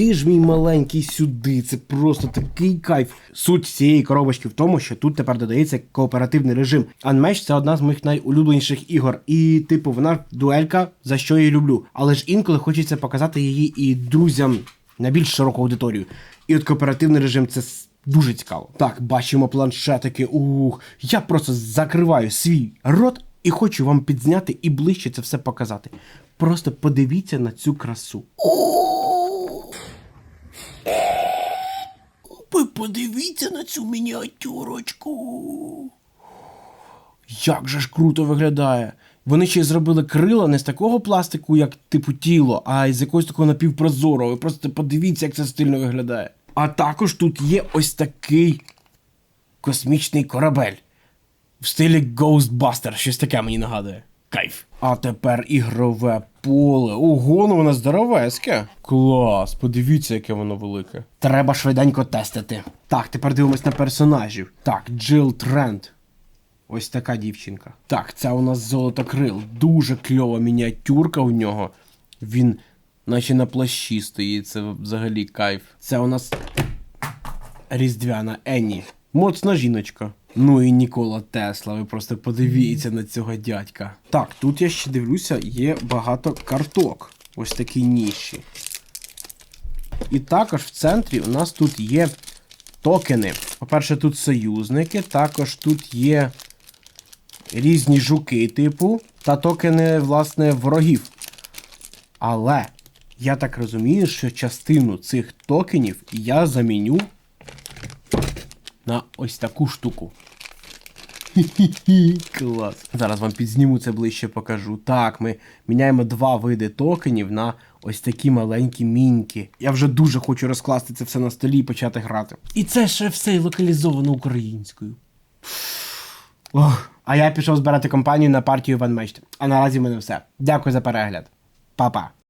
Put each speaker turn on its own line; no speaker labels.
Іди ж мій маленький сюди, це просто такий кайф. Суть цієї коробочки в тому, що тут тепер додається кооперативний режим. Unmatched – це одна з моїх найулюбленіших ігор. І, типу, вона дуелька, за що я її люблю. Але ж інколи хочеться показати її і друзям на більш широку аудиторію. І от кооперативний режим це дуже цікаво. Так, бачимо планшетики. Ух, я просто закриваю свій рот і хочу вам підзняти і ближче це все показати. Просто подивіться на цю красу. Ви подивіться на цю мініатюрочку. Як же ж круто виглядає. Вони ще й зробили крила не з такого пластику, як типу тіло, а з якогось такого напівпрозорого. Ви просто подивіться, як це стильно виглядає. А також тут є ось такий космічний корабель. В стилі Ghostbuster, щось таке мені нагадує. Кайф. А тепер ігрове поле. Ого, ну воно здоровецьке. Клас, подивіться, яке воно велике. Треба швиденько тестити. Так, тепер дивимось на персонажів. Так, Джил Трент. Ось така дівчинка. Так, це у нас золотокрил. Дуже кльова мініатюрка у нього. Він наче на плащі стоїть, це взагалі кайф. Це у нас Різдвяна Енні. Моцна жіночка. Ну і Нікола Тесла, ви просто подивіться на цього дядька. Так, тут я ще дивлюся, є багато карток. Ось такі ніші. І також в центрі у нас тут є токени. По-перше, тут союзники, також тут є різні жуки, типу, та токени, власне, ворогів. Але я так розумію, що частину цих токенів я заміню на ось таку штуку. Хі-хі-хі, Клас. Зараз вам підзніму це ближче покажу. Так, ми міняємо два види токенів на ось такі маленькі міньки. Я вже дуже хочу розкласти це все на столі і почати грати. І це ще все локалізовано українською. Ох. А я пішов збирати компанію на партію One Match. А наразі в мене все. Дякую за перегляд. Па-па.